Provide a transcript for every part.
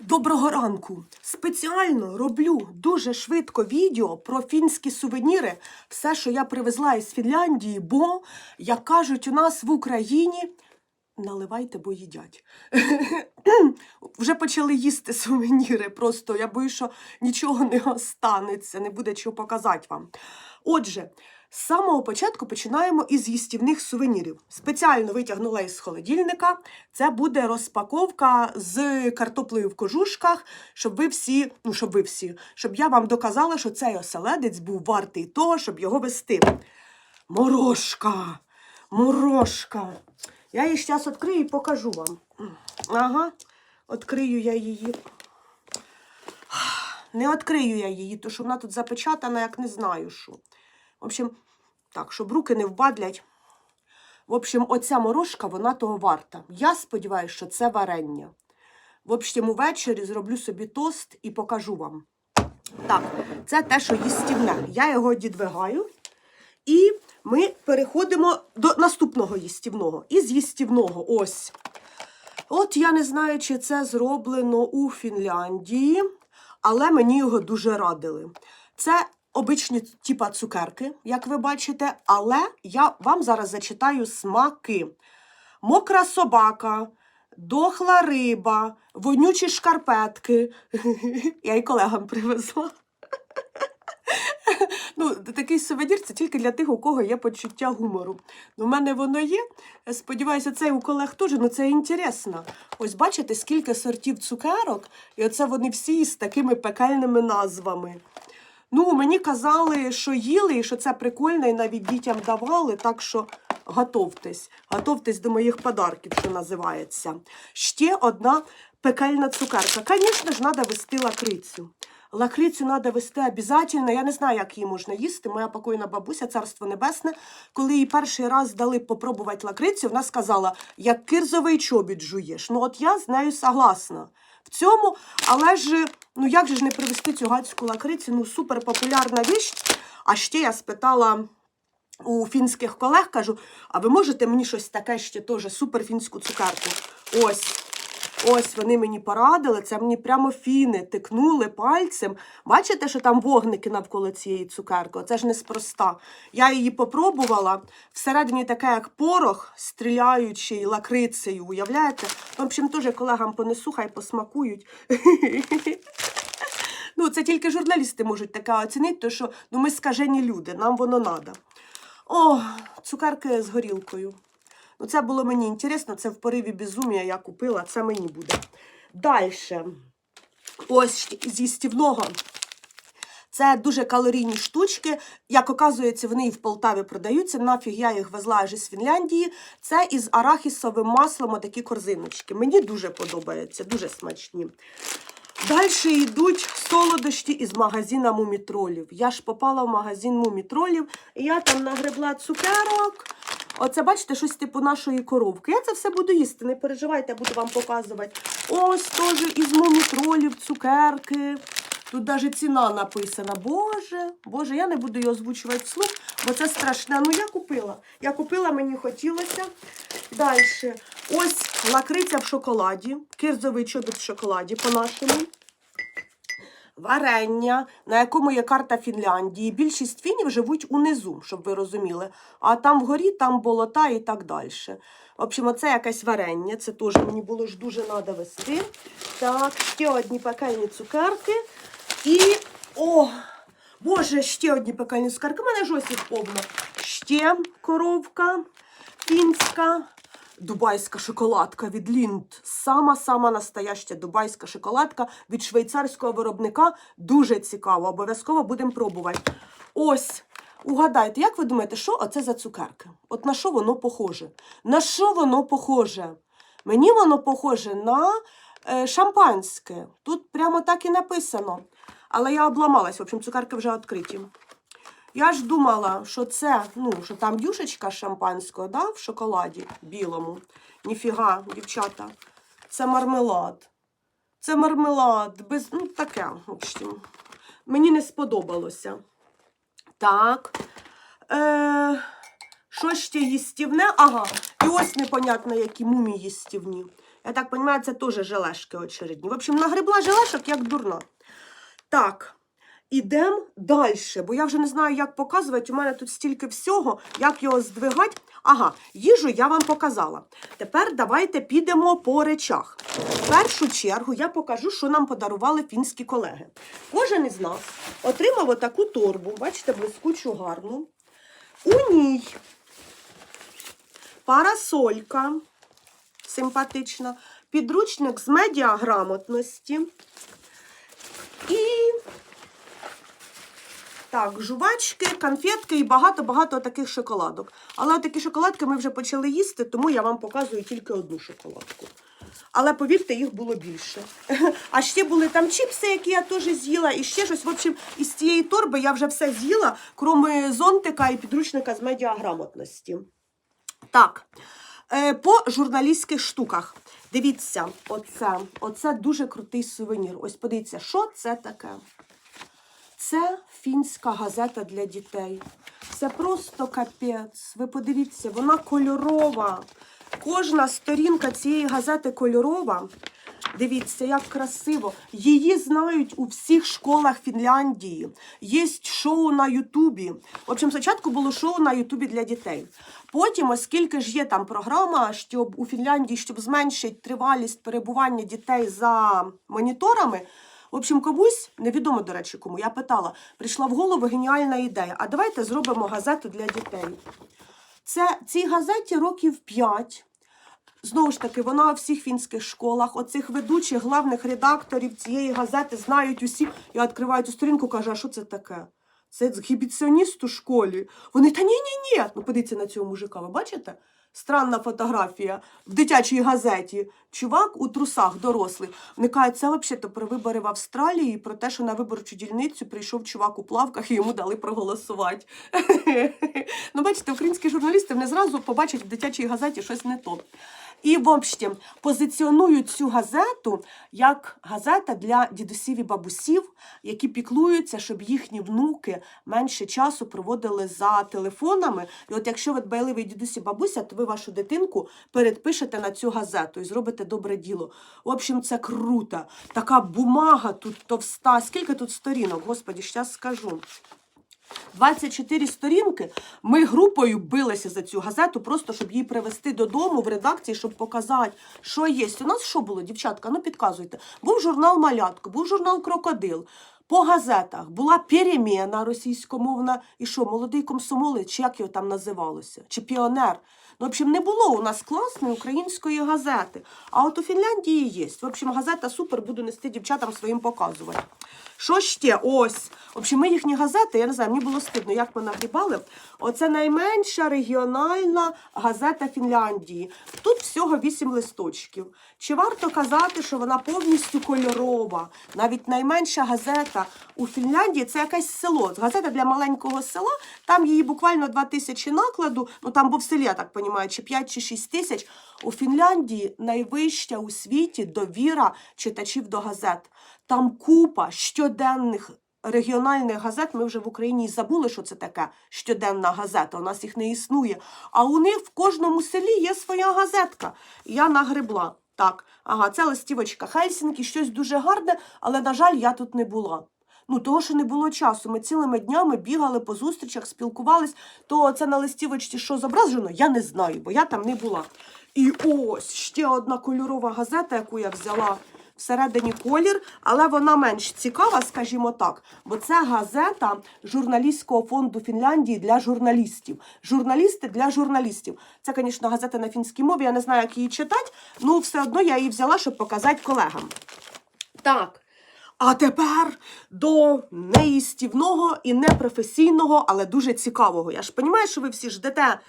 Доброго ранку! Спеціально роблю дуже швидко відео про фінські сувеніри, все, що я привезла із Фінляндії, бо, як кажуть у нас в Україні, наливайте, бо їдять. Вже почали їсти сувеніри, просто я боюсь, що нічого не останеться, не буде чого показати вам. Отже, з самого початку починаємо із їстівних сувенірів. Спеціально витягнула із холодильника. Це буде розпаковка з картоплею в кожушках, щоб ви всі, ну щоб ви всі, щоб я вам доказала, що цей оселедець був вартий того, щоб його вести. Морошка! Морошка! Я її зараз відкрию і покажу вам. Ага, відкрию я її. Не відкрию я її, тому що вона тут запечатана, як не знаю що. В общем, так, щоб руки не вбадлять. В общем, оця морошка, вона того варта. Я сподіваюся, що це варення. В общем, увечері зроблю собі тост і покажу вам. Так, це те, що їстівне. Я його дідвигаю. І ми переходимо до наступного їстівного. Із їстівного ось. От я не знаю, чи це зроблено у Фінляндії, але мені його дуже радили. Це обичні типа цукерки, як ви бачите, але я вам зараз зачитаю смаки. Мокра собака, дохла риба, вонючі шкарпетки. Я і колегам привезла. Ну, такий сувенір це тільки для тих, у кого є почуття гумору. Ну, У мене воно є. Сподіваюся, це у колег теж, ну це інтересно. Ось бачите, скільки сортів цукерок, і оце вони всі з такими пекельними назвами. Ну, мені казали, що їли, і що це прикольно, і навіть дітям давали, так що готовтесь. Готовтесь до моїх подарків, що називається. Ще одна пекельна цукерка. Звісно ж, треба вести лакрицю. Лакрицю треба вести обов'язково. Я не знаю, як її можна їсти. Моя покойна бабуся, царство небесне, коли їй перший раз дали попробувати лакрицю, вона сказала, як кирзовий чобіт жуєш. Ну, от я з нею согласна в цьому, але ж ну як же ж не привезти цю гацьку лакрицю? Ну, супер популярна річ. А ще я спитала у фінських колег, кажу, а ви можете мені щось таке ще теж суперфінську цукерку? Ось. Ось вони мені порадили, це мені прямо фіни тикнули пальцем. Бачите, що там вогники навколо цієї цукерки? Це ж неспроста. Я її попробувала. Всередині таке, як порох, стріляючий лакрицею, уявляєте? В общем, теж колегам понесу, хай посмакують. Ну, це тільки журналісти можуть таке оцінити, тому що ну, ми скажені люди, нам воно треба. О, цукерки з горілкою. Ну, це було мені інтересно, це в пориві безумія я купила, це мені буде. Далі. Ось з їстівного. Це дуже калорійні штучки. Як оказується, вони і в Полтаві продаються. Нафіг я їх везла аж із Фінляндії. Це із арахісовим маслом отакі корзиночки. Мені дуже подобається, дуже смачні. Далі йдуть солодощі із магазина мумітролів. Я ж попала в магазин мумітролів, і я там нагребла цукерок. Оце, бачите, щось типу нашої коровки. Я це все буду їсти, не переживайте, я буду вам показувати. Ось теж із мумітролів, цукерки. Тут навіть ціна написана. Боже, Боже, я не буду її озвучувати вслух, бо це страшне. Ну, я купила. Я купила, мені хотілося. Далі. Ось лакриця в шоколаді, кирзовий чобіт в шоколаді по-нашому. Варення, на якому є карта Фінляндії. Більшість фінів живуть унизу, щоб ви розуміли. А там вгорі, там болота і так далі. В общем, оце якесь варення. Це теж мені було ж дуже треба вести. Так, ще одні пекельні цукерки. І. О! Боже, ще одні пекельні цукерки. У мене ж ось їх повно. Ще коровка фінська. Дубайська шоколадка від Лінд. Сама-сама настояща дубайська шоколадка від швейцарського виробника. Дуже цікаво. Обов'язково будемо пробувати. Ось. Угадайте, як ви думаєте, що оце за цукерки? От на що воно похоже? На що воно похоже? Мені воно похоже на е, шампанське. Тут прямо так і написано. Але я обламалась, в общем, цукерки вже відкриті. Я ж думала, що це, ну, що там юшечка шампанського, да, в шоколаді білому. Ніфіга, дівчата. Це мармелад. Це мармелад. Без, ну, таке, в общем. Мені не сподобалося. Так. Е, що ще їстівне? Ага. І ось непонятно, які мумії їстівні. Я так розумію, це теж желешки очередні. В общем, нагребла желешок як дурна. Так. Ідемо далі, бо я вже не знаю, як показувати. У мене тут стільки всього, як його здвигати. Ага, їжу я вам показала. Тепер давайте підемо по речах. В першу чергу я покажу, що нам подарували фінські колеги. Кожен із нас отримав отаку торбу, бачите, блискучу гарну. У ній парасолька симпатична, підручник з медіаграмотності. І так, жувачки, конфетки і багато-багато таких шоколадок. Але такі шоколадки ми вже почали їсти, тому я вам показую тільки одну шоколадку. Але повірте, їх було більше. А ще були там чіпси, які я теж з'їла, і ще щось. В общем, із цієї торби я вже все з'їла, крім зонтика і підручника з медіаграмотності. Так, е, по журналістських штуках. Дивіться, оце, оце дуже крутий сувенір. Ось подивіться, що це таке. Це фінська газета для дітей. Це просто капець. Ви подивіться, вона кольорова. Кожна сторінка цієї газети кольорова. Дивіться, як красиво. Її знають у всіх школах Фінляндії. Є шоу на Ютубі. В общем, спочатку було шоу на Ютубі для дітей. Потім, оскільки ж є там програма, щоб у Фінляндії, щоб зменшити тривалість перебування дітей за моніторами. В общем, комусь, невідомо, до речі, кому, я питала, прийшла в голову геніальна ідея. А давайте зробимо газету для дітей. Це цій газеті років 5. Знову ж таки, вона у всіх фінських школах, оцих ведучих, главних редакторів цієї газети знають усі. Я відкриваю цю сторінку, кажу, а що це таке? Це ексгібіціоніст у школі. Вони та ні-ні-ні. Ну, подивіться на цього мужика, ви бачите? Странна фотографія в дитячій газеті. Чувак у трусах дорослий. Вони кажуть, це взагалі про вибори в Австралії, про те, що на виборчу дільницю прийшов чувак у плавках і йому дали проголосувати. ну, бачите, українські журналісти не зразу побачать в дитячій газеті щось не то. І, в общем, позиціонують цю газету як газета для дідусів і бабусів, які піклуються, щоб їхні внуки менше часу проводили за телефонами. І от якщо ви дбайливий дідусь і бабуся, то ви вашу дитинку передпишете на цю газету і зробите добре діло. В общем, це круто. Така бумага тут товста. Скільки тут сторінок? Господі, щас скажу. 24 сторінки. Ми групою билися за цю газету, просто щоб її привезти додому в редакції, щоб показати, що є. У нас що було, дівчатка? Ну підказуйте. Був журнал Малятко, був журнал Крокодил. По газетах була переміна російськомовна, і що, молодий комсомолець, чи як його там називалося, чи піонер. Ну, в общем, не було у нас класної української газети. А от у Фінляндії є. В общем, газета супер, буду нести дівчатам своїм показувати. Що ще? Ось. В ми їхні газети, я не знаю, мені було стидно, як ми нагрібали. Оце найменша регіональна газета Фінляндії. Тут всього 8 листочків. Чи варто казати, що вона повністю кольорова? Навіть найменша газета у Фінляндії це якесь село. Газета для маленького села, там її буквально 2 тисячі накладу, ну там був селі, я так розумію, чи 5 чи 6 тисяч. У Фінляндії найвища у світі довіра читачів до газет. Там купа щоденних регіональних газет. Ми вже в Україні забули, що це таке щоденна газета. У нас їх не існує. А у них в кожному селі є своя газетка. Я нагребла. Так, ага, це листівочка Хельсінкі, щось дуже гарне, але, на жаль, я тут не була. Ну, того, що не було часу. Ми цілими днями бігали по зустрічах, спілкувались. То це на листівочці, що зображено, я не знаю, бо я там не була. І ось ще одна кольорова газета, яку я взяла всередині колір, але вона менш цікава, скажімо так, бо це газета журналістського фонду Фінляндії для журналістів. Журналісти для журналістів. Це, звісно, газета на фінській мові. Я не знаю, як її читати, ну все одно я її взяла, щоб показати колегам. Так. А тепер до неїстівного і непрофесійного, але дуже цікавого. Я ж розумію, що ви всі ждете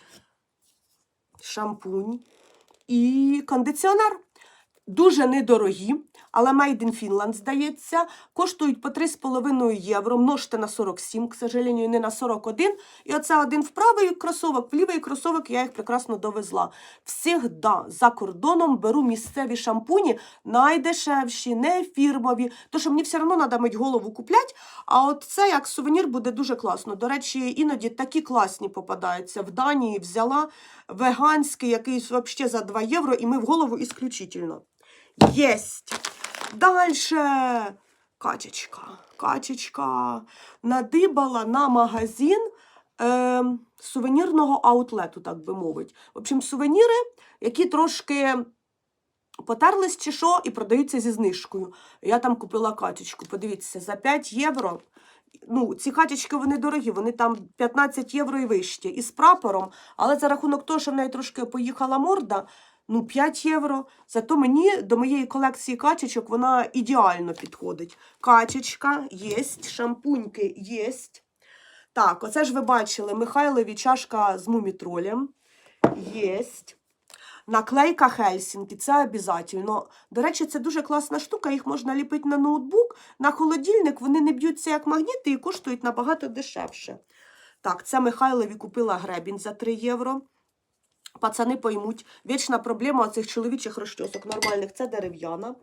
шампунь і кондиціонер. Дуже недорогі. Але Made in Finland, здається, коштують по 3,5 євро, множте на 47, к сожалению, не на 41. І оце один в правий кросовок, в лівий кросовок я їх прекрасно довезла. Всігда за кордоном беру місцеві шампуні, найдешевші, не фірмові, то що мені все одно треба мить голову купляти, а от це як сувенір буде дуже класно. До речі, іноді такі класні попадаються. В Данії взяла веганський якийсь взагалі за 2 євро, і ми в голову ісключительно. Єсть! Дальше качечка. Качечка надибала на магазин е, сувенірного аутлету, так би мовити. В общем, сувеніри, які трошки потерлись чи що, і продаються зі знижкою. Я там купила качечку. Подивіться, за 5 євро. Ну, ці качечки вони дорогі, вони там 15 євро і вище. І з прапором, але за рахунок того, що в неї трошки поїхала морда, ну 5 євро. Зато мені до моєї колекції качечок вона ідеально підходить. Качечка єсть, шампуньки єсть. Так, оце ж ви бачили Михайлові чашка з мумітролем. Єсть. Наклейка Хельсінкі, це обов'язково. До речі, це дуже класна штука, їх можна ліпити на ноутбук, на холодильник, вони не б'ються як магніти і коштують набагато дешевше. Так, це Михайлові купила гребінь за 3 євро. Пацани поймуть, вічна проблема цих чоловічих розчосок нормальних це дерев'яна.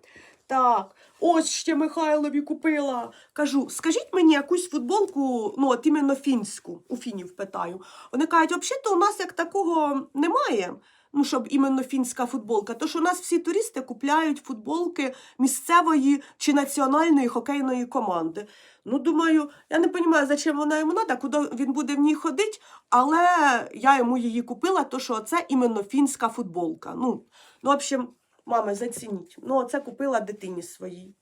Так, ось ще Михайлові купила. Кажу, скажіть мені якусь футболку, ну, от іменно фінську, у фінів питаю. Вони кажуть, взагалі-то у нас як такого немає, ну, щоб іменно фінська футболка. То що у нас всі туристи купляють футболки місцевої чи національної хокейної команди. Ну, думаю, я не розумію, зачем вона йому треба, куди він буде в ній ходити, але я йому її купила, то що це іменно фінська футболка. Ну, ну в общем, мами, зацініть. Ну, це купила дитині своїй.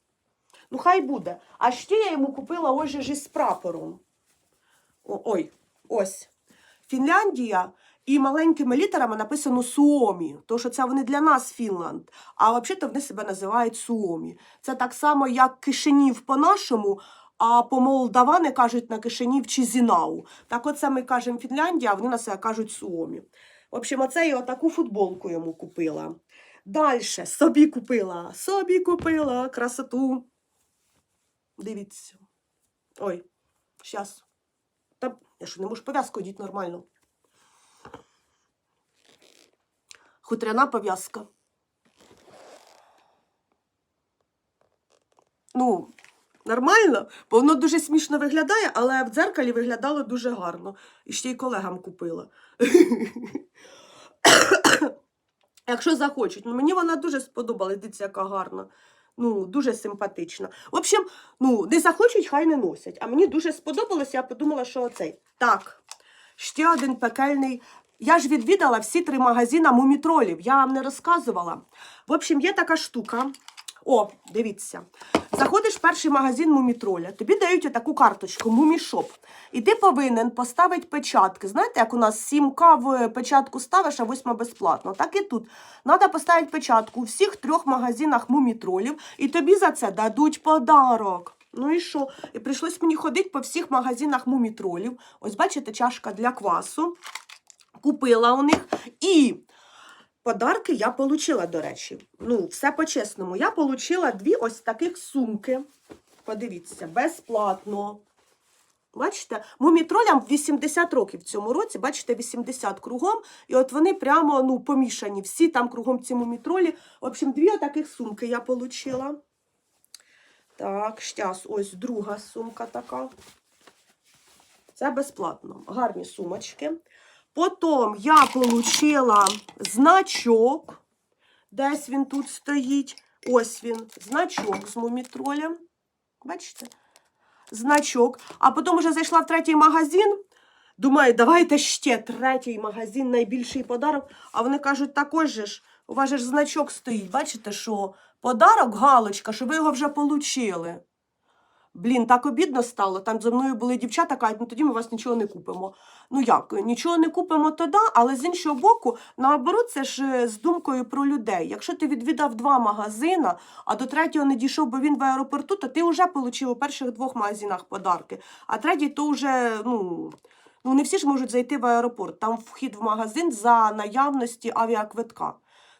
Ну, хай буде. А ще я йому купила ось же ж із прапором. О, ой, ось. Фінляндія і маленькими літерами написано Суомі, тому що це вони для нас Фінланд, а взагалі вони себе називають Суомі. Це так само, як Кишинів по-нашому, а по молдавани кажуть на Кишинів чи Зінау. Так оце ми кажемо Фінляндія, а вони на себе кажуть Суомі. В общем, оце я отаку футболку йому купила. Далі собі купила, собі купила красоту. Дивіться. Ой, зараз. Та я що не можу пов'язку одіти нормально. Хутряна пов'язка. Ну, нормально, бо воно дуже смішно виглядає, але в дзеркалі виглядало дуже гарно. І ще й колегам купила. Якщо захочуть. Ну, мені вона дуже сподобалась, дивіться, яка гарна. Ну, дуже симпатична. В общем, ну, не захочуть, хай не носять. А мені дуже сподобалось, я подумала, що оцей. Так, ще один пекельний. Я ж відвідала всі три магазини мумітролів, я вам не розказувала. В общем, є така штука. О, дивіться. Заходиш в перший магазин мумітроля, тобі дають таку карточку Мумішоп. І ти повинен поставити печатки. Знаєте, як у нас 7К в печатку ставиш, а 8 безплатно. Так і тут. Треба поставити печатку у всіх трьох магазинах мумітролів, і тобі за це дадуть подарок. Ну і що? І прийшлось мені ходити по всіх магазинах мумітролів. Ось бачите, чашка для квасу. Купила у них. І подарки я отримала, до речі. Ну, все по-чесному. Я отримала дві ось таких сумки. Подивіться, безплатно. Бачите, мумітролям 80 років в цьому році, бачите, 80 кругом. І от вони прямо ну, помішані. Всі там кругом ці мумітролі. В общем, дві таких сумки я отримала. Так, щас, ось друга сумка така. Це безплатно. Гарні сумочки. Потім я отримала значок. Десь він тут стоїть. Ось він, значок з мумітролем. Бачите? Значок. А потім вже зайшла в третій магазин. Думаю, давайте ще третій магазин, найбільший подарок. А вони кажуть, також же ж, у вас же ж значок стоїть. Бачите, що подарок, галочка, що ви його вже отримали. Блін, так обідно стало. Там зі мною були дівчата, кажуть, ну тоді ми вас нічого не купимо. Ну як, нічого не купимо тоді, але з іншого боку, наоборот, це ж е, з думкою про людей. Якщо ти відвідав два магазини, а до третього не дійшов, бо він в аеропорту, то ти вже отримав у перших двох магазинах подарки. А третій то вже, ну. Ну, не всі ж можуть зайти в аеропорт. Там вхід в магазин за наявності авіаквитка.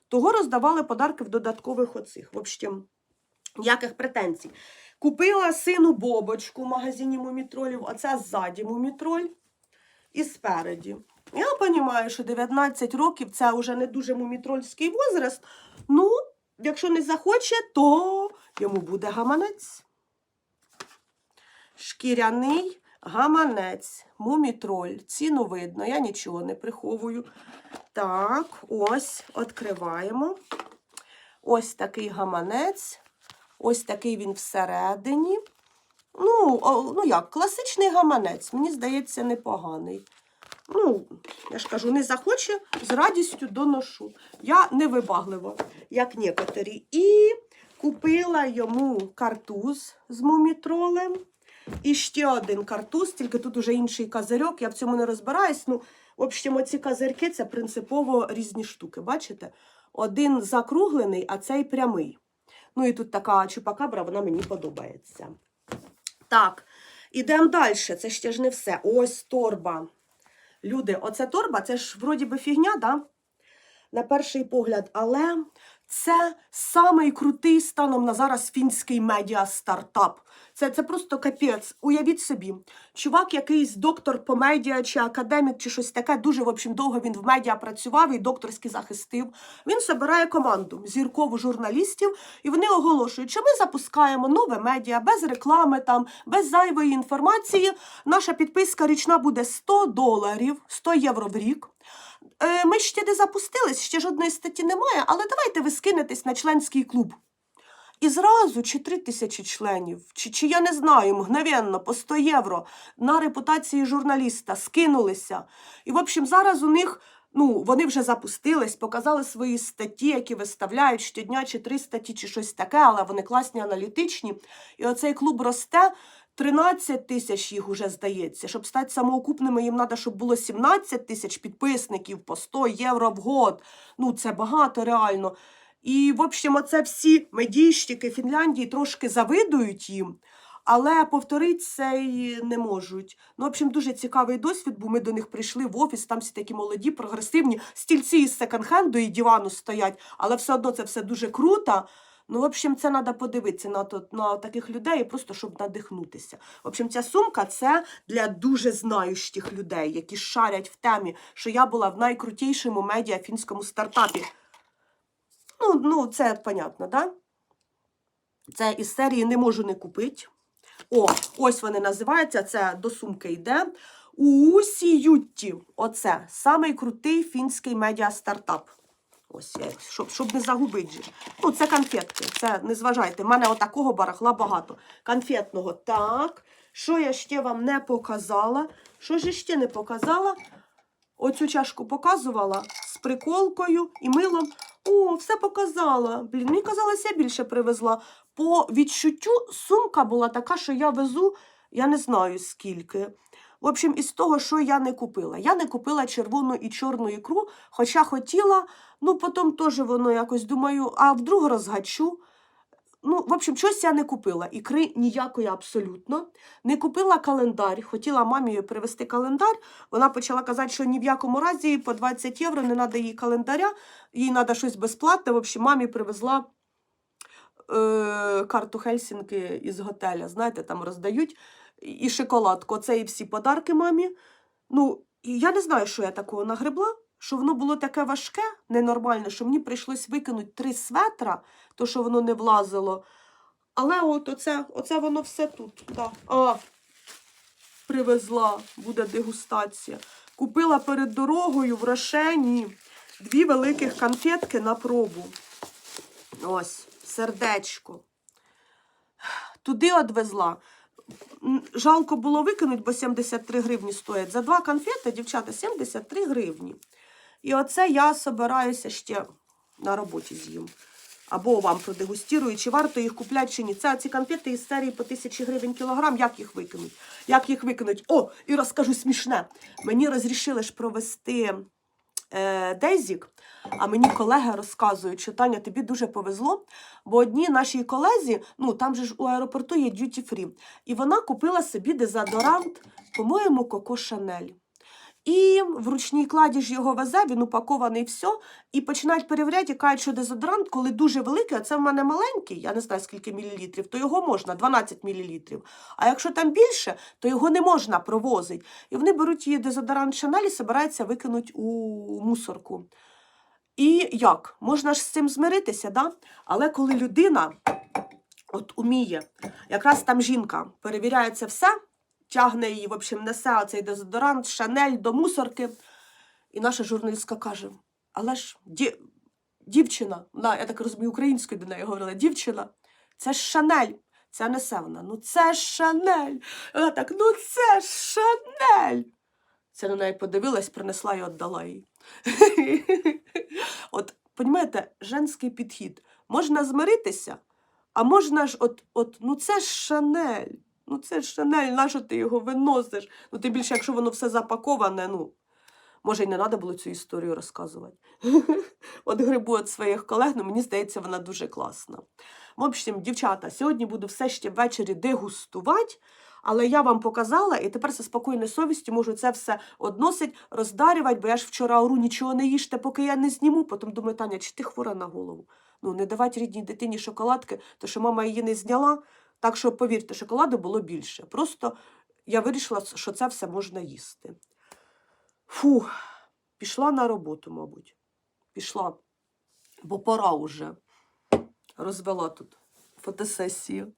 Того роздавали подарки в додаткових оцих. В общем, Ніяких претензій. Купила сину бобочку в магазині мумітролів, оце ззаді мумітроль і спереді. Я розумію, що 19 років це вже не дуже мумітрольський возраст. Ну, якщо не захоче, то йому буде гаманець. Шкіряний гаманець, мумітроль. Ціну видно, я нічого не приховую. Так, ось, відкриваємо. Ось такий гаманець. Ось такий він всередині. Ну, о, ну як, класичний гаманець, мені здається, непоганий. Ну, я ж кажу, не захоче, з радістю доношу. Я невибаглива, як некоторі. І купила йому картуз з мумітролем. І ще один картуз, тільки тут уже інший козирьок, я в цьому не розбираюсь. Ну, в общем, оці козирки це принципово різні штуки. Бачите? Один закруглений, а цей прямий. Ну і тут така чупакабра, вона мені подобається. Так, ідемо далі. Це ще ж не все. Ось торба. Люди, оця торба, це ж вроді би фігня, да? На перший погляд, але це самий крутий станом на зараз фінський медіа стартап. Це, це просто капець. Уявіть собі, чувак, якийсь доктор по медіа чи академік, чи щось таке, дуже в общем, довго він в медіа працював і докторський захистив. Він збирає команду зіркову журналістів, і вони оголошують, що ми запускаємо нове медіа без реклами, там, без зайвої інформації. Наша підписка річна буде 100 доларів, 100 євро в рік. Е, Ми ще не запустились, ще жодної статті немає, але давайте ви скинетесь на членський клуб. І зразу чи три тисячі членів, чи, чи я не знаю, мгновенно по 100 євро на репутації журналіста скинулися. І, в общем, зараз у них, ну, вони вже запустились, показали свої статті, які виставляють щодня, чи три статті, чи щось таке, але вони класні, аналітичні. І оцей клуб росте. 13 тисяч їх уже здається. Щоб стати самоокупними, їм треба, щоб було 17 тисяч підписників по 100 євро в год. Ну, це багато реально. І, в общем, оце всі медійщики Фінляндії трошки завидують їм, але повторити це й не можуть. Ну, в общем, дуже цікавий досвід, бо ми до них прийшли в офіс, там всі такі молоді, прогресивні, стільці із секонд-хенду і дивану стоять, але все одно це все дуже круто. Ну, в общем, це треба подивитися на, на таких людей, просто щоб надихнутися. В общем, ця сумка це для дуже знаючих людей, які шарять в темі, що я була в найкрутішому медіа фінському стартапі. Ну, ну, це понятно, да? Це із серії не можу не купити. О, ось вони називаються. Це до сумки йде. Уусі Ютті. Оце самий крутий фінський медіа-стартап. Ось, щоб, щоб не загубити. Ну, це конфетки. Це не зважайте. У мене отакого барахла багато. Конфетного. Так. Що я ще вам не показала? Що ж ще не показала? Оцю чашку показувала з приколкою і милом. О, все показала. Блін, мені казалось, я більше привезла. По відчуттю сумка була така, що я везу, я не знаю скільки. В общем, із того, що я не купила. Я не купила червону і чорну ікру, хоча хотіла, ну потім теж воно якось думаю, а вдруг розгачу. Ну, в общем, щось я не купила. Ікри ніякої абсолютно. Не купила календар. Хотіла мамі привезти календар. Вона почала казати, що ні в якому разі по 20 євро не треба їй календаря, їй треба щось безплатне. В общем, мамі привезла е, карту Хельсінки із готеля. Знаєте, там роздають і шоколадку. Оце і всі подарки мамі. Ну, я не знаю, що я такого нагребла, що воно було таке важке, ненормальне, що мені прийшлось викинути три светра, то що воно не влазило. Але от оце, оце воно все тут. Да. А, привезла, буде дегустація. Купила перед дорогою в Рошені дві великих конфетки на пробу. Ось, сердечко. Туди одвезла. Жалко було викинути, бо 73 гривні стоять. За два конфети, дівчата, 73 гривні. І оце я собираюся ще на роботі з'їм. Або вам продегустірую, чи варто їх купляти, чи ні. Це ці конфети із серії по 1000 гривень кілограм. Як їх викинуть? Як їх викинуть? О, і розкажу смішне. Мені розрішили ж провести е, Дезік, а мені колеги розказують, що Таня, тобі дуже повезло, бо одній нашій колезі, ну там же ж у аеропорту є дюті фрі, і вона купила собі дезодорант, по-моєму, Коко Шанель. І в ручній ж його везе, він упакований все, і починають перевіряти, і кажуть, що дезодорант, коли дуже великий, а це в мене маленький, я не знаю скільки мілілітрів, то його можна 12 мілілітрів. А якщо там більше, то його не можна провозити. І вони беруть її дезодорант Шанель і збираються викинути у мусорку. І як? Можна ж з цим змиритися, да? але коли людина от уміє, якраз там жінка перевіряє це все, тягне її, в общем, несе оцей дезодорант, шанель до мусорки. І наша журналістка каже: але ж ді... дівчина, вона, я так розумію, українською до неї говорила, дівчина, це ж шанель. Це несе вона. Ну це ж шанель. Вона так, ну це ж шанель. Це на неї подивилась, принесла і віддала їй. От, понімаєте, женський підхід. Можна змиритися, а можна ж, от, от, ну це ж шанель. Ну це ж шанель, нащо ти його виносиш? Ну, тим більше, якщо воно все запаковане, ну. Може, й не треба було цю історію розказувати. От грибу від своїх колег, ну мені здається, вона дуже класна. В общем, дівчата, сьогодні буду все ще ввечері дегустувати, але я вам показала, і тепер зі спокійною совістю можу це все односить, роздарювати, бо я ж вчора ору, нічого не їжте, поки я не зніму. Потім думаю, Таня, чи ти хвора на голову? Ну, не давати рідній дитині шоколадки, то що мама її не зняла. Так що, повірте, шоколаду було більше. Просто я вирішила, що це все можна їсти. Фу, пішла на роботу, мабуть. Пішла, бо пора уже. Розвела тут фотосесію.